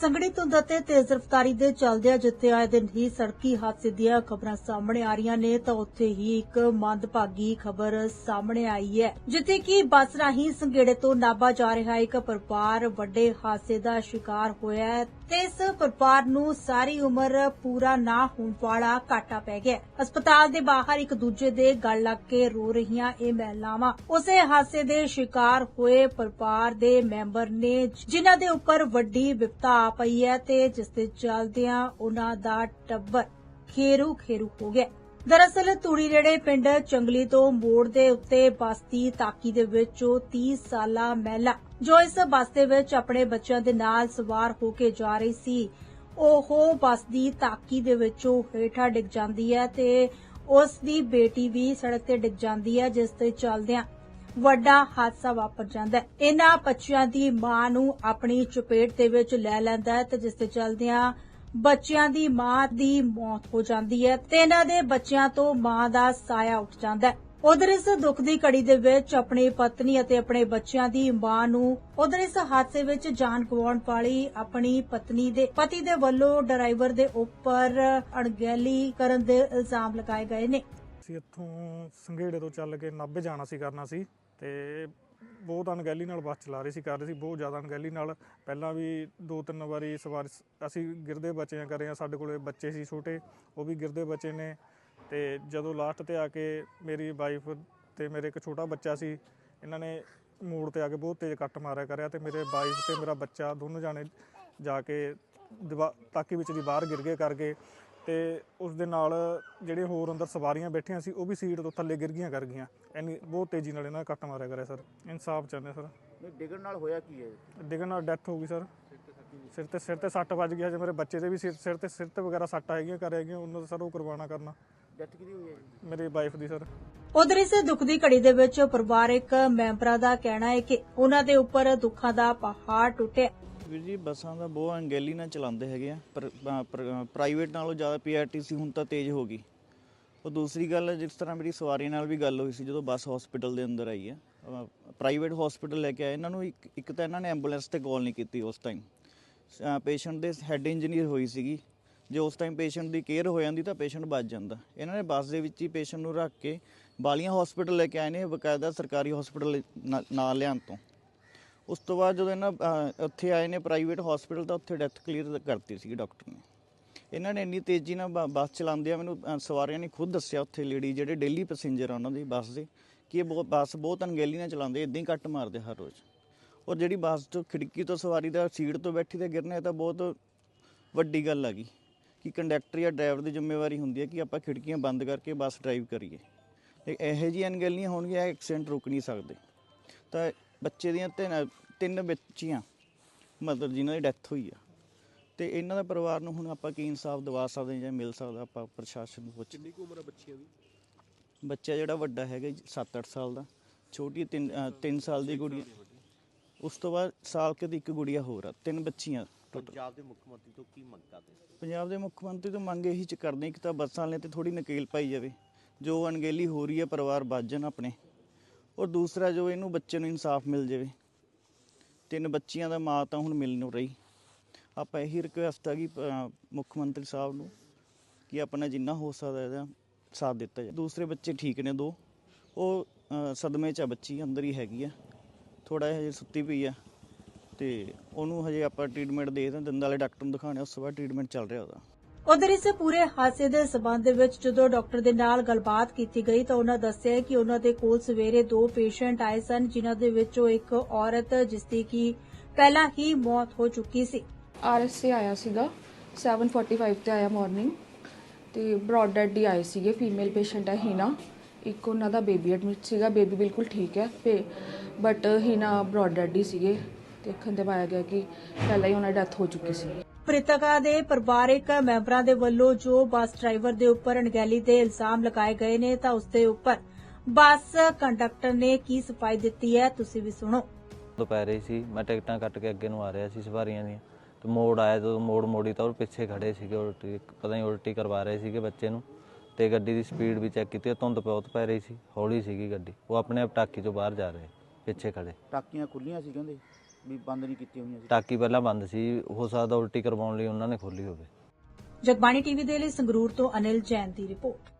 ਸੰਗੜੀ ਧੁੰਦ ਅਤੇ ਤੇਜ਼ ਰਫ਼ਤਾਰੀ ਦੇ ਚੱਲਦਿਆਂ ਜਿੱਥੇ ਆਏ ਦਿਨ ਹੀ ਸੜਕੀ ਹਾਦਸੇ ਦੀਆਂ ਖਬਰਾਂ ਸਾਹਮਣੇ ਆ ਰਹੀਆਂ ਨੇ, ਤਾਂ ਉੱਥੇ ਹੀ ਇੱਕ ਮੰਦਭਾਗੀ ਖਬਰ ਸਾਹਮਣੇ ਆਈ ਹੈ, ਜਿੱਥੇ ਕਿ ਬੱਸ ਰਾਹੀਂ ਸੰਗੇੜੇ ਤੋਂ ਨਾਭਾ ਜਾ ਰਿਹਾ ਇੱਕ ਪਰਿਵਾਰ ਵੱਡੇ ਹਾਦਸੇ ਦਾ ਸ਼ਿਕਾਰ ਹੋਇਆ ਹੈ ਤੇ ਇਸ ਪਰਿਵਾਰ ਨੂੰ ਸਾਰੀ ਉਮਰ ਪੂਰਾ ਨਾ ਹੋਣ ਵਾਲਾ ਘਾਟਾ ਪੈ ਗਿਆ ਹਸਪਤਾਲ ਦੇ ਬਾਹਰ ਇੱਕ ਦੂਜੇ ਦੇ ਗਲ ਲੱਗ ਕੇ ਰੋ ਰਹੀਆਂ ਇਹ ਮਹਿਲਾਵਾਂ ਉਸੇ ਹਾਦਸੇ ਦੇ ਸ਼ਿਕਾਰ ਹੋਏ ਪਰਿਵਾਰ ਦੇ ਮੈਂਬਰ ਨੇ, ਜਿਨ੍ਹਾਂ ਦੇ ਉੱਪਰ ਵੱਡੀ ਵਿਪਤਾ ਆ ਪਈ ਹੈ ਤੇ ਜਿਸ ਦੇ ਚੱਲਦਿਆਂ ਉਹਨਾਂ ਦਾ ਟੱਬਰ ਖੇਰੂ ਖੇਰੂ ਹੋ ਗਿਆ। ਦਰਅਸਲ ਤੂੜੀ ਰੇੜੇ ਪਿੰਡ ਚੰਗਲੀ ਤੋਂ ਮੋੜ ਦੇ ਉੱਤੇ ਬਸਤੀ ਤਾਕੀ ਦੇ ਵਿੱਚ ਉਹ 30 ਸਾਲਾ ਮਹਿਲਾ, ਜੋ ਇਸ ਬੱਸ ਦੇ ਵਿੱਚ ਆਪਣੇ ਬੱਚਿਆਂ ਦੇ ਨਾਲ ਸਵਾਰ ਹੋ ਕੇ ਜਾ ਰਹੀ ਸੀ, ਉਹ ਬੱਸ ਦੀ ਤਾਕੀ ਦੇ ਵਿੱਚੋਂ ਹੇਠਾਂ ਡਿੱਗ ਜਾਂਦੀ ਹੈ ਤੇ ਉਸ ਦੀ ਬੇਟੀ ਵੀ ਸੜਕ ਤੇ ਡਿੱਗ ਜਾਂਦੀ ਹੈ, ਜਿਸ ਤੇ ਚੱਲਦਿਆਂ ਵੱਡਾ ਹਾਦਸਾ ਵਾਪਰ ਜਾਂਦਾ ਹੈ। ਇਹਨਾਂ ਬੱਚਿਆਂ ਦੀ ਮਾਂ ਨੂੰ ਆਪਣੀ ਚਪੇਟ ਦੇ ਵਿੱਚ ਲੈ ਲੈਂਦਾ ਹੈ ਤੇ ਜਿਸ ਦੇ ਚਲਦਿਆਂ ਬੱਚਿਆਂ ਦੀ ਮਾਂ ਦੀ ਮੌਤ ਹੋ ਜਾਂਦੀ ਹੈ ਤੇ ਇਹਨਾਂ ਦੇ ਬੱਚਿਆਂ ਤੋਂ ਮਾਂ ਦਾ ਸਾਇਆ ਉੱਠ ਜਾਂਦਾ ਹੈ। ਉਧਰ ਇਸ ਦੁੱਖ ਦੀ ਘੜੀ ਦੇ ਵਿੱਚ ਆਪਣੀ ਪਤਨੀ ਅਤੇ ਆਪਣੇ ਬੱਚਿਆਂ ਦੀ ਮਾਂ ਨੂੰ ਉਧਰ ਇਸ ਹਾਦਸੇ ਵਿੱਚ ਜਾਨ ਗਵਾਉਣ ਵਾਲੀ ਆਪਣੀ ਪਤਨੀ ਦੇ ਪਤੀ ਦੇ ਵੱਲੋਂ ਡਰਾਈਵਰ ਦੇ ਉੱਪਰ ਅਣਗਹਿਲੀ ਕਰਨ ਦੇ ਇਲਜ਼ਾਮ ਲਗਾਏ ਗਏ ਨੇ। ਅਸੀਂ ਇੱਥੋਂ ਸੰਘੇੜੇ ਤੋਂ ਚੱਲ ਕੇ ਨਾਭੇ ਜਾਣਾ ਸੀ ਕਰਨਾ ਸੀ ਤੇ ਬਹੁਤ ਅਣਗਹਿਲੀ ਨਾਲ ਬੱਸ ਚਲਾ ਰਹੇ ਸੀ, ਕਰ ਰਹੇ ਸੀ, ਬਹੁਤ ਜ਼ਿਆਦਾ ਅਣਗਹਿਲੀ ਨਾਲ। ਪਹਿਲਾਂ ਵੀ ਦੋ ਤਿੰਨ ਵਾਰੀ ਸਵਾਰ ਅਸੀਂ ਗਿਰਦੇ ਬੱਚੇ ਆ ਕਰੇ ਆ, ਸਾਡੇ ਕੋਲੇ ਬੱਚੇ ਸੀ ਛੋਟੇ, ਉਹ ਵੀ ਗਿਰਦੇ ਬੱਚੇ ਨੇ। ਤੇ ਜਦੋਂ ਲਾਸਟ ਤੇ ਆ ਕੇ ਮੇਰੀ ਵਾਈਫ ਤੇ ਮੇਰੇ ਇੱਕ ਛੋਟਾ ਬੱਚਾ ਸੀ, ਇਹਨਾਂ ਨੇ ਮੋੜ ਤੇ ਆ ਕੇ ਬਹੁਤ ਤੇਜ਼ ਕੱਟ ਮਾਰਿਆ ਕਰਿਆ ਤੇ ਮੇਰੇ ਵਾਈਫ ਤੇ ਮੇਰਾ ਬੱਚਾ ਦੋਨੋਂ ਜਾਣੇ ਜਾ ਕੇ ਦੀਵਾ- ਤਾਕੀ ਵਿੱਚ ਦੀ ਬਾਹਰ ਗਿਰ ਗਏ ਕਰਕੇ। ਤੇ ਉਸ ਦੇ ਨਾਲ ਜਿਹੜੇ ਹੋਰ ਅੰਦਰ ਸਵਾਰੀਆਂ ਬੈਠੀਆਂ ਸੀ ਉਹ ਵੀ ਸੀਟ ਤੋਂ ਥੱਲੇ ਗਿਰ ਗਈਆਂ ਕਰ ਗਈਆਂ। ਇੰਨੀ ਬਹੁਤ ਤੇਜ਼ੀ ਨਾਲ ਇਹਨਾਂ ਨੇ ਕੱਟ ਮਾਰਿਆ ਕਰਿਆ ਸਰ। ਇਨਸਾਫ ਚਾਹੁੰਦੇ ਸਰ। ਨਹੀਂ ਡਿੱਗਣ ਨਾਲ ਹੋਇਆ ਕੀ ਹੈ? ਡਿੱਗਣ ਨਾਲ ਡੈਥ ਹੋ ਗਈ ਸਰ। ਸਿਰ ਤੇ ਸਿਰ ਤੇ ਸੱਟ ਵੱਜ ਗਿਆ ਜੇ ਮੇਰੇ ਬੱਚੇ ਦੇ ਵੀ ਸਿਰ ਸਿਰ ਤੇ ਸਿਰ ਤੇ ਵਗੈਰਾ ਸੱਟ ਹੈਗੀਆਂ ਕਰ ਹੈਗੀਆਂ ਉਹਨਾਂ ਦਾ ਸਰ ਉਹ ਕਰਵਾਉਣਾ ਕਰਨਾ। ਡੈਥ ਕਿਹਦੀ ਹੋਈ ਹੈ ਜੀ? ਮੇਰੀ ਵਾਈਫ ਦੀ ਸਰ। ਉਧਰ ਇਸ ਦੁੱਖ ਦੀ ਘੜੀ ਦੇ ਵਿੱਚ ਪਰਿਵਾਰਕ ਮੈਂਬਰਾਂ ਦਾ ਕਹਿਣਾ ਹੈ ਕਿ ਉਹਨਾਂ ਦੇ ਉੱਪਰ ਦੁੱਖਾਂ ਦਾ ਪਹਾੜ ਟੁੱਟਿਆ। ਵੀਰ ਜੀ, ਬੱਸਾਂ ਦਾ ਬਹੁਤ ਅਣਗਹਿਲੀ ਨਾਲ ਚਲਾਉਂਦੇ ਹੈਗੇ ਆ। ਪਰ ਪ੍ਰਾਈਵੇਟ ਨਾਲੋਂ ਜ਼ਿਆਦਾ ਪੀਆਰਟੀਸੀ ਹੁਣ ਤਾਂ ਤੇਜ਼ ਹੋ ਗਈ। ਉਹ ਦੂਸਰੀ ਗੱਲ ਜਿਸ ਤਰ੍ਹਾਂ ਮੇਰੀ ਸਵਾਰੀ ਨਾਲ ਵੀ ਗੱਲ ਹੋਈ ਸੀ, ਜਦੋਂ ਬੱਸ ਹਸਪੀਟਲ ਦੇ ਅੰਦਰ ਆਈ ਹੈ। ਪ੍ਰਾਈਵੇਟ ਹਸਪੀਟਲ ਲੈ ਕੇ ਆਏ। ਇਹਨਾਂ ਨੂੰ ਇੱਕ ਇੱਕ ਤਾਂ ਇਹਨਾਂ ਨੇ ਐਂਬੂਲੈਂਸ ਤੇ ਕਾਲ ਨਹੀਂ ਕੀਤੀ ਉਸ ਟਾਈਮ ਪੇਸ਼ੈਂਟ ਦੇ ਹੈੱਡ ਇੰਜੀਨੀਅਰ ਹੋਈ ਸੀਗੀ। ਜੇ ਉਸ ਟਾਈਮ ਪੇਸ਼ੈਂਟ ਦੀ ਕੇਅਰ ਹੋ ਜਾਂਦੀ ਤਾਂ ਪੇਸ਼ੈਂਟ ਬਚ ਜਾਂਦਾ। ਇਹਨਾਂ ਨੇ ਬੱਸ ਦੇ ਵਿੱਚ ਹੀ ਪੇਸ਼ੈਂਟ ਨੂੰ ਰੱਖ ਕੇ ਬਾਲੀਆਂ ਹਸਪੀਟਲ ਲੈ ਕੇ ਆਏ ਨੇ, ਬਕਾਇਦਾ ਸਰਕਾਰੀ ਹਸਪੀਟਲ ਨਾਲ ਲਿਆਉਣ ਤੋਂ। ਉਸ ਤੋਂ ਬਾਅਦ ਜਦੋਂ ਇਹਨਾਂ ਅਹ, ਉੱਥੇ ਆਏ ਨੇ ਪ੍ਰਾਈਵੇਟ ਹਸਪੀਟਲ ਤਾਂ ਉੱਥੇ ਡੈਥ ਕਲੀਅਰ ਕਰਤੀ ਸੀ ਡਾਕਟਰ ਨੇ। ਇਹਨਾਂ ਨੇ ਇੰਨੀ ਤੇਜ਼ੀ ਨਾਲ ਬ- ਬੱਸ ਚਲਾਉਂਦੇ ਆ ਮੈਨੂੰ ਅਹ, ਸਵਾਰੀਆਂ ਨੇ ਖੁਦ ਦੱਸਿਆ ਉੱਥੇ ਲੇਡੀ ਜਿਹੜੇ ਡੇਲੀ ਪੈਸੇਂਜਰ ਆ ਉਹਨਾਂ ਦੀ ਬੱਸ ਦੇ ਕਿ ਇਹ ਬਹੁਤ ਬੱਸ ਬਹੁਤ ਅਣਗਹਿਲੀ ਨਾਲ ਚਲਾਉਂਦੇ ਇਦਾਂ ਹੀ ਕੱਟ ਮਾਰਦੇ ਹਰ ਰੋਜ਼। ਔਰ ਜਿਹੜੀ ਬੱਸ ਤੋਂ ਖਿੜਕੀ ਤੋਂ ਸਵਾਰੀ ਦਾ ਸੀਟ ਤੋਂ ਬੈਠੀ ਤੇ ਗਿਰਨਾ ਇਹ ਤਾਂ ਬਹੁਤ ਵੱਡੀ ਗੱਲ ਆ ਗਈ ਕਿ ਕੰਡਕਟਰ ਜਾਂ ਡਰਾਈਵਰ ਦੀ ਜ਼ਿੰਮੇਵਾਰੀ ਹੁੰਦੀ ਹੈ ਕਿ ਆਪਾਂ ਖਿੜਕੀਆਂ ਬੰਦ ਕਰਕੇ ਬੱਸ ਡਰਾਈਵ ਕਰੀਏ। ਤੇ ਇਹੋ ਜਿਹੀਆਂ ਅਣਗਹਿਲੀਆਂ ਹੋਣਗੀਆਂ ਐਕਸੀਡੈਂਟ ਰੁਕ ਨਹੀਂ ਸਕਦੇ। ਤਾਂ ਬੱਚੇ ਦੀਆਂ ਤਿੰਨ ਤਿੰਨ ਬੱਚੀਆਂ ਮਤਲਬ ਜਿਨ੍ਹਾਂ ਦੀ ਡੈਥ ਹੋਈ ਆ। ਤੇ ਇਹਨਾਂ ਦਾ ਪਰਿਵਾਰ ਨੂੰ ਹੁਣ ਆਪਾਂ ਕੀ ਇਨਸਾਫ ਦਿਵਾ ਸਕਦੇ ਹਾਂ ਜਾਂ ਮਿਲ ਸਕਦਾ ਆਪਾਂ ਪ੍ਰਸ਼ਾਸਨ ਨੂੰ ਪੁੱਛ ਕਿੰਨੀ ਕੁ ਉਮਰ ਆ ਬੱਚਿਆਂ ਦੀ? ਬੱਚਾ ਜਿਹੜਾ ਵੱਡਾ ਹੈਗਾ 7-8 ਸਾਲ ਦਾ। ਛੋਟੀ 3 3 ਸਾਲ ਦੀ ਗੁੜੀਆ। ਉਸ ਤੋਂ ਬਾਅਦ ਸਾਲ ਕੇ ਦੀ ਇੱਕ ਗੁੜੀਆ ਹੋਰ ਆ ਤਿੰਨ ਬੱਚੀਆਂ। ਪੰਜਾਬ ਦੇ ਮੁੱਖ ਮੰਤਰੀ ਤੋਂ ਕੀ ਮੰਗ ਕਰਦੇ? ਪੰਜਾਬ ਦੇ ਮੁੱਖ ਮੰਤਰੀ ਤੋਂ ਮੰਗ ਇਹੀ ਚ ਕਰਦੇ ਕਿ ਤਾਂ ਬੱਸਾਂ ਵਾਲਿਆਂ ਤੇ ਥੋੜੀ ਨਕੇਲ ਪਾਈ ਜਾਵੇ। ਜੋ ਅਣਗਹਿਲੀ ਹੋ ਰਹੀ ਹੈ ਪਰਿਵਾਰ ਬਚ ਜਾਣ ਆਪਣੇ। ਔਰ ਦੂਸਰਾ ਜੋ ਇਹਨੂੰ ਬੱਚੇ ਨੂੰ ਇਨਸਾਫ ਮਿਲ ਜਾਵੇ। ਤਿੰਨ ਬੱਚੀਆਂ ਦਾ ਮਾਂ ਤਾਂ ਹੁਣ ਮਿਲ ਨਹੀਂ ਰਹੀ। ਆਪਾਂ ਇਹੀ ਰਿਕੁਐਸਟ ਆ ਕਿ ਮੁੱਖ ਮੰਤਰੀ ਸਾਹਿਬ ਨੂੰ ਕਿ ਆਪਣਾ ਜਿੰਨਾ ਹੋ ਸਕਦਾ ਇਹਦਾ ਸਾਥ ਦਿੱਤਾ ਜਾਵੇ। ਦੂਸਰੇ ਬੱਚੇ ਠੀਕ ਨੇ ਦੋ। ਉਹ ਸਦਮੇ ਚ ਆ ਬੱਚੀ, ਅੰਦਰ ਹੀ ਹੈਗੀ ਆ। ਥੋੜਾ ਜਿਹਾ ਹਜੇ ਸੁੱਤੀ ਪਈ ਆ। ਤੇ ਉਹਨੂੰ ਹਜੇ ਆਪਾਂ ਟ੍ਰੀਟਮੈਂਟ ਦੇ ਦਿੰਦੇ ਦੰਦ ਵਾਲੇ ਡਾਕਟਰ ਨੂੰ ਦਿਖਾਣੇ ਉਸ ਤੋਂ ਬਾਅਦ ਟ੍ਰੀਟਮੈਂਟ ਚੱਲ ਰਿਹਾ ਉਹਦਾ। ਉਧਰ ਇਸ ਪੂਰੇ ਹਾਦਸੇ ਦੇ ਸਬੰਧ ਵਿੱਚ ਜਦੋਂ ਡਾਕਟਰ ਦੇ ਨਾਲ ਗੱਲਬਾਤ ਕੀਤੀ ਗਈ ਤਾਂ ਉਹਨਾਂ ਦੱਸਿਆ ਕਿ ਉਹਨਾਂ ਦੇ ਕੋਲ ਸਵੇਰੇ ਦੋ ਪੇਸ਼ੈਂਟ ਆਏ ਸਨ, ਜਿਨ੍ਹਾਂ ਦੇ ਵਿੱਚੋਂ ਇੱਕ ਔਰਤ, ਜਿਸ ਦੀ ਕਿ ਪਹਿਲਾਂ ਹੀ ਮੌਤ ਹੋ ਚੁੱਕੀ ਸੀ। ਆਰਐਸਏ ਆਇਆ ਸੀਗਾ 7:45 ਤੇ ਆਇਆ ਮਾਰਨਿੰਗ ਤੇ ਬ੍ਰੌਡ ਡੈਡ ਹੀ ਆਏ ਸੀਗੇ ਫੀਮੇਲ ਪੇਸ਼ੈਂਟ ਹੈ ਹੀਨਾ। ਇੱਕ ਉਹਨਾਂ ਦਾ ਬੇਬੀ ਐਡਮਿਟ ਸੀਗਾ ਬੇਬੀ ਬਿਲਕੁਲ ਠੀਕ ਹੈ ਬਟ ਹੀਨਾ ਬ੍ਰੌਡ ਡੈਡ ਹੀ ਸੀਗੇ। ਦੇਖਣ ਤੇ ਪਾਇਆ ਗਿਆ ਕਿ ਪਹਿਲਾਂ ਹੀ ਉਹਨਾਂ ਦੀ ਡੈਥ ਹੋ ਚੁੱਕੀ ਸੀ। ਮ੍ਰਿਤਕਾਂ ਦੇ ਪਰਿਵਾਰਕ ਮੈਂਬਰਾਂ ਦੇ ਵੱਲੋਂ ਜੋ ਬੱਸ ਡਰਾਈਵਰ ਦੇ ਉੱਪਰ ਅਣਗਹਿਲੀ ਦੇ ਇਲਜ਼ਾਮ ਲਗਾਏ ਗਏ ਨੇ ਤਾਂ ਉਸ ਦੇ ਉੱਪਰ ਬੱਸ ਕੰਡਕਟਰ ਨੇ ਕੀ ਸਫ਼ਾਈ ਦਿੱਤੀ ਹੈ ਤੁਸੀਂ ਵੀ ਸੁਣੋ। ਦੁਪਹਿਰੇ ਸੀ ਮੈਂ ਟਿਕਟਾਂ ਕੱਟ ਕੇ ਅੱਗੇ ਨੂੰ ਆ ਰਿਹਾ ਸੀ ਸਵਾਰੀਆਂ ਦੀਆਂ। ਤੇ ਮੋੜ ਆਇਆ ਜਦੋਂ ਮੋੜ ਮੋੜੀ ਤਾਂ ਉਹ ਪਿੱਛੇ ਖੜੇ ਸੀਗੇ ਉਲਟੀ ਪਤਾ ਨਹੀਂ ਉਲਟੀ ਕਰਵਾ ਰਹੇ ਸੀਗੇ ਬੱਚੇ ਨੂੰ। ਤੇ ਗੱਡੀ ਦੀ ਸਪੀਡ ਵੀ ਚੈੱਕ ਕੀਤੀ ਧੁੰਦ ਬਹੁਤ ਪੈ ਰਹੀ ਸੀ ਹੌਲੀ ਸੀਗੀ ਗੱਡੀ। ਉਹ ਆਪਣੇ ਆਪ ਟਾਕੀ ਤੋਂ ਬਾਹਰ ਜਾ ਰਹੇ ਪਿੱਛੇ ਖੜੇ। ਟਾਕੀਆਂ ਖੁੱਲੀਆਂ ਸੀ ਕਹਿੰਦੇ। ਵੀ ਬੰਦ ਨਹੀਂ ਕੀਤੀ ਹੋਈਆਂ ਸੀ। ਟਾਕੀ ਪਹਿਲਾਂ ਬੰਦ ਸੀ ਹੋ ਸਕਦਾ ਉਲਟੀ ਕਰਵਾਉਣ ਲਈ ਉਹਨਾਂ ਨੇ ਖੋਲੀ ਹੋਵੇ। ਜਗਬਾਣੀ ਟੀਵੀ ਦੇ ਲਈ ਸੰਗਰੂਰ ਤੋਂ ਅਨਿਲ ਜੈਨ ਦੀ ਰਿਪੋਰਟ।